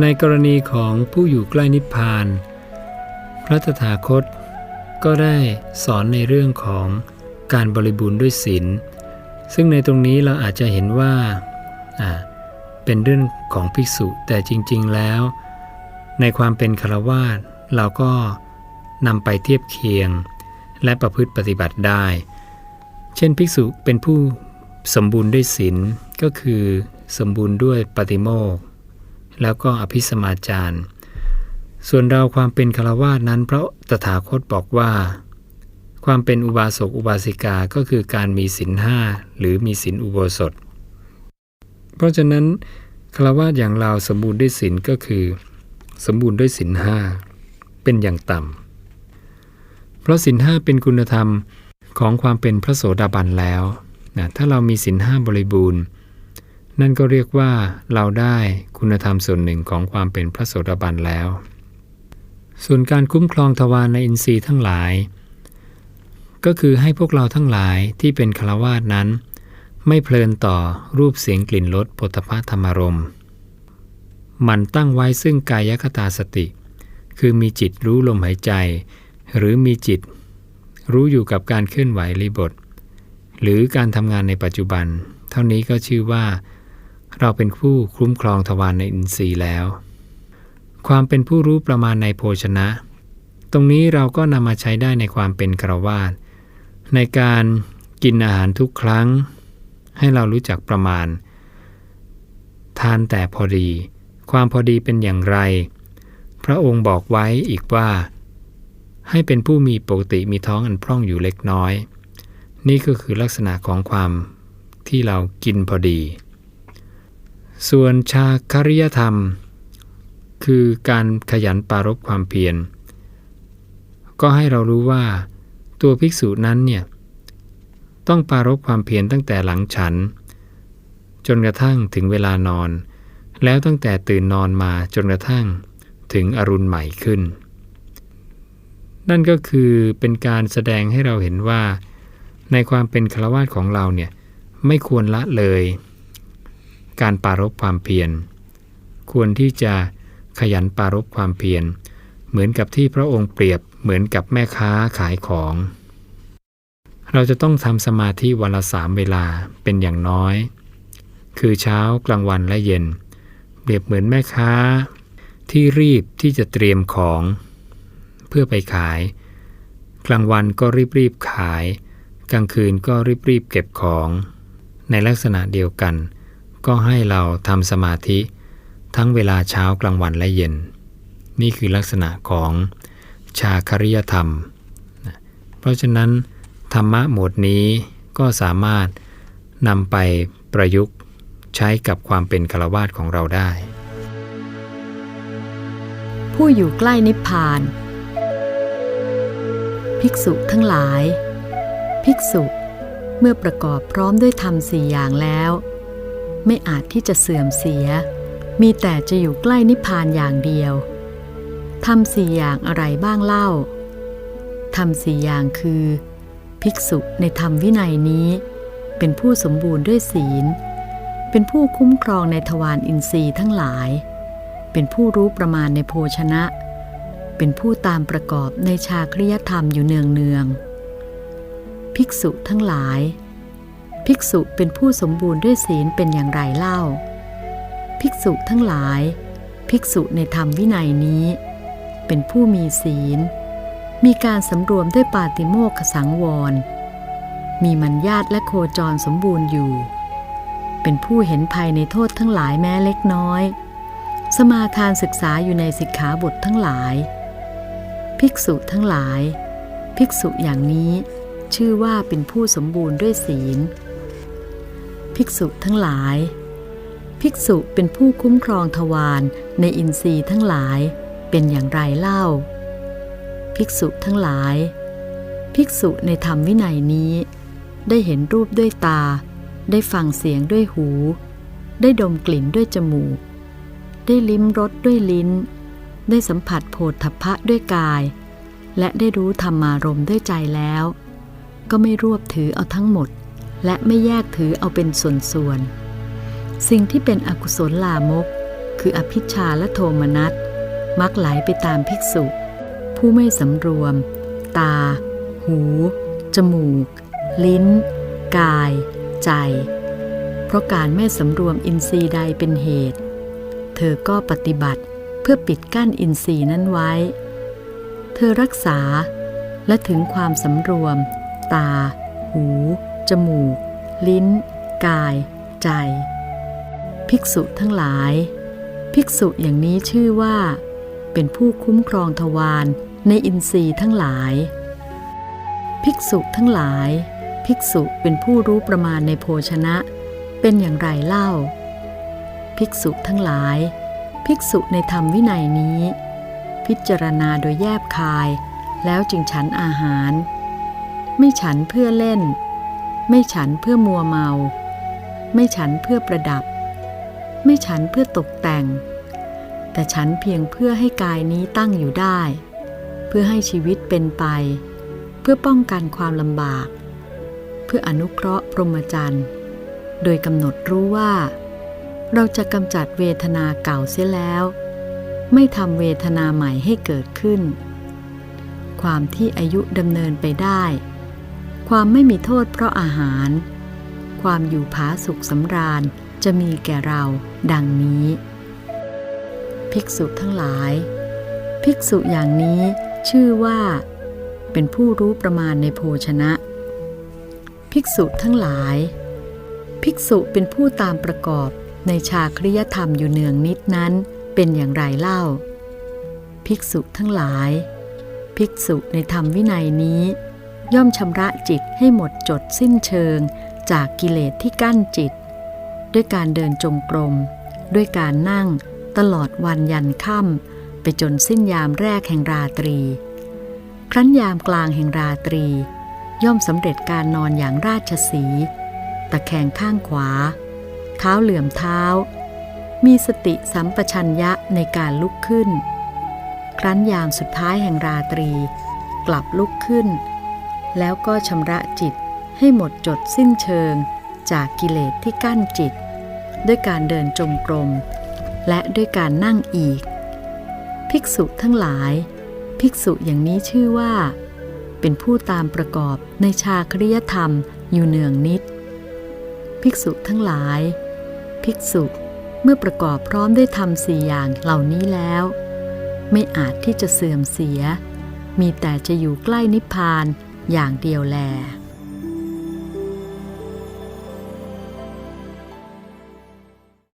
ในกรณีของผู้อยู่ใกล้นิพพาน พระตถาคต ก็ได้สอนในเรื่องของการบริบูรณ์ด้วยศีล ซึ่งในตรงนี้เราอาจจะเห็นว่าเป็นเรื่องของภิกษุ แต่จริง ๆ แล้ว ในความเป็นคารวาสเราก็นำไปเทียบเคียง และประพฤติปฏิบัติได้ เช่นภิกษุเป็นผู้สมบูรณ์ด้วยศีลก็คือสมบูรณ์ด้วยปฏิโมกข์ แล้วก็อภิสมาจารส่วนเราความเป็นคารวาสนั้นพระตถาคตบอกว่า ความเป็นอุบาสกอุบาสิกาก็คือการมีศีลห้าหรือมีศีลอุโบสถ เพราะฉะนั้นคารวาสอย่างเราสมบูรณ์ด้วยศีลก็คือ สมบูรณ์ด้วยศีลห้าเป็นอย่างต่ำเพราะศีลห้าเป็นคุณธรรมของความเป็นพระโสดาบันแล้วนะถ้าเรามีศีลห้าบริบูรณ์ นั่นก็เรียกว่าเราได้คุณธรรมส่วนหนึ่งของความเป็นพระโสดาบันแล้ว ส่วนการคุ้มครองทวารในอินทรีย์ทั้งหลาย ก็คือให้พวกเราทั้งหลายที่เป็นฆราวาสนั้น ไม่เพลินต่อรูปเสียงกลิ่นรสผลพะธรรมรมมันตั้งไว้ซึ่งกายคตาสติ คือมีจิตรู้ลมหายใจ หรือมีจิต รู้อยู่กับการเคลื่อนไหวรีบท หรือการทำงานในปัจจุบัน เท่านี้ก็ชื่อว่า เราเป็นผู้คุ้มครองทวารในอินทรีย์แล้ว ความเป็นผู้รู้ประมาณในโภชนะ ตรงนี้เราก็นำมาใช้ได้ในความเป็นกระวาดในการกินอาหารทุกครั้ง ให้เรารู้จักประมาณ ทานแต่พอดี ความพอดีเป็นอย่างไร พระองค์บอกไว้อีกว่า ให้เป็นผู้มีปกติมีท้องอันพร่องอยู่เล็กน้อย นี่ก็คือลักษณะของความที่เรากินพอดี ส่วนชาคริยธรรม คือการขยันปารบความเพียร ก็ให้เรารู้ว่า ตัวภิกษุนั้นเนี่ยต้องปารบความเพียรตั้งแต่หลังฉัน จนกระทั่งถึงเวลานอน แล้วตั้งแต่ตื่นนอนมาจนกระทั่งถึงอรุณใหม่ขึ้น นั่นก็คือเป็นการแสดงให้เราเห็นว่า ในความเป็นฆราวาสของเราเนี่ยไม่ควรละเลย การปารบความเพียร ควรที่จะขยันปารบความเพียร เหมือนกับที่พระองค์เปรียบเหมือนกับแม่ค้าขายของ เราจะต้องทำสมาธิวันละสามเวลาเป็นอย่างน้อย คือเช้ากลางวันและเย็น เปรียบเหมือนแม่ค้า ที่รีบที่จะเตรียมของ เพื่อไปขาย กลางวันก็รีบรีบขาย กลางคืนก็รีบรีบเก็บของ ในลักษณะเดียวกัน ก็ให้เราทำสมาธิ ทั้งเวลาเช้ากลางวันและเย็น นี่คือลักษณะของชาคริยธรรม เพราะฉะนั้น ธรรมะหมวดนี้ก็สามารถนำไปประยุกต์ใช้กับความเป็นฆราวาสของเราได้ ผู้อยู่ใกล้นิพพาน ภิกษุทั้งหลาย ภิกษุเมื่อประกอบพร้อมด้วยธรรมสี่อย่างแล้ว ไม่อาจที่จะเสื่อมเสีย มีแต่จะอยู่ใกล้นิพพานอย่างเดียวทำสี่อย่างอะไรบ้างเล่าทำสี่อย่างคือ ภิกษุในธรรมวินัยนี้ เป็นผู้สมบูรณ์ด้วยศีล เป็นผู้คุ้มครองในทวารอินทรีย์ทั้งหลาย เป็นผู้รู้ประมาณในโภชนะ เป็นผู้ตามประกอบในชาคริยธรรมอยู่เนืองเนืองภิกษุทั้งหลาย ภิกษุเป็นผู้สมบูรณ์ด้วยศีลเป็นอย่างไรเล่า ภิกษุทั้งหลาย ภิกษุในธรรมวินัยนี้ เป็นผู้มีศีล มีการสำรวมด้วยปาติโมกขสังวร มีมัญญาตและโคจรสมบูรณ์อยู่ เป็นผู้เห็นภัยในโทษทั้งหลายแม้เล็กน้อย สมาทานศึกษาอยู่ในสิกขาบททั้งหลาย ภิกษุทั้งหลาย ภิกษุอย่างนี้ชื่อว่าเป็นผู้สมบูรณ์ด้วยศีล ภิกษุทั้งหลาย ภิกษุเป็นผู้คุ้มครองทวารในอินทรีย์ทั้งหลายเป็นอย่างไรเล่า ภิกษุทั้งหลาย ภิกษุในธรรมวินัยนี้ ได้เห็นรูปด้วยตา ได้ฟังเสียงด้วยหู ได้ดมกลิ่นด้วยจมูก ได้ลิ้มรสด้วยลิ้น ได้สัมผัสโผฏฐัพพะด้วยกาย และได้รู้ธรรมารมด้วยใจแล้ว ก็ไม่รวบถือเอาทั้งหมด และไม่แยกถือเอาเป็นส่วนๆ สิ่งที่เป็นอกุศลลามก คืออภิชาและโทมนัส มักไหลไปตามภิกษุ ผู้ไม่สำรวม ตา หู จมูก ลิ้น กาย ใจ เพราะการไม่สำรวมอินทรีย์ใดเป็นเหตุ เธอก็ปฏิบัติเพื่อปิดกั้นอินทรีย์นั้นไว้ เธอรักษาและถึงความสำรวม ตา หู จมูก ลิ้น กาย ใจ ภิกษุทั้งหลาย ภิกษุอย่างนี้ชื่อว่า เป็นผู้คุ้มครองทวารในอินทรีย์ทั้งหลาย ภิกษุทั้งหลาย ภิกษุเป็นผู้รู้ประมาณในโภชนะ เป็นอย่างไรเล่า ภิกษุทั้งหลาย ภิกษุในธรรมวินัยนี้ พิจารณาโดยแยบคาย แล้วจึงฉันอาหาร ไม่ฉันเพื่อเล่น ไม่ฉันเพื่อมัวเมา ไม่ฉันเพื่อประดับ ไม่ฉันเพื่อตกแต่ง แต่ฉันเพียงเพื่อให้กายนี้ตั้งอยู่ได้ เพื่อให้ชีวิตเป็นไป เพื่อป้องกันความลำบาก เพื่ออนุเคราะห์พรหมจรรย์ โดยกำหนดรู้ว่า เราจะกำจัดเวทนาเก่าเสียแล้ว ไม่ทำเวทนาใหม่ให้เกิดขึ้น ความที่อายุดำเนินไปได้ ความไม่มีโทษเพราะอาหาร ความอยู่ผาสุขสำราญจะมีแก่เราดังนี้ ภิกษุทั้งหลาย ภิกษุอย่างนี้ชื่อว่า เป็นผู้รู้ประมาณในโภชนะ ภิกษุทั้งหลาย ภิกษุเป็นผู้ตามประกอบในชาคริยธรรมอยู่เนืองนิดนั้นเป็นอย่างไรเล่า ภิกษุทั้งหลาย ภิกษุในธรรมวินัยนี้ ย่อมชำระจิตให้หมดจดสิ้นเชิง จากกิเลสที่กั้นจิต ด้วยการเดินจงกรม ด้วยการนั่งตลอดวันยันค่ำไปจนสิ้นยามแรกแห่งราตรี ครั้นยามกลางแห่งราตรี ย่อมสำเร็จการนอนอย่างราชสี ตะแคงข้างขวา เท้าเหลื่อมเท้า มีสติสัมปชัญญะในการลุกขึ้น ครั้นยามสุดท้ายแห่งราตรี กลับลุกขึ้น แล้วก็ชำระจิตให้หมดจดสิ้นเชิงจากกิเลสที่กั้นจิต ด้วยการเดินจงกรม และด้วยการนั่งอีก ภิกษุทั้งหลาย ภิกษุอย่างนี้ชื่อว่า เป็นผู้ตามประกอบในชาคริยธรรมอยู่เนืองนิด ภิกษุทั้งหลาย ภิกษุเมื่อประกอบพร้อมด้วยธรรมสี่อย่างเหล่านี้แล้ว ไม่อาจที่จะเสื่อมเสีย มีแต่จะอยู่ใกล้นิพพาน อย่างเดียวแล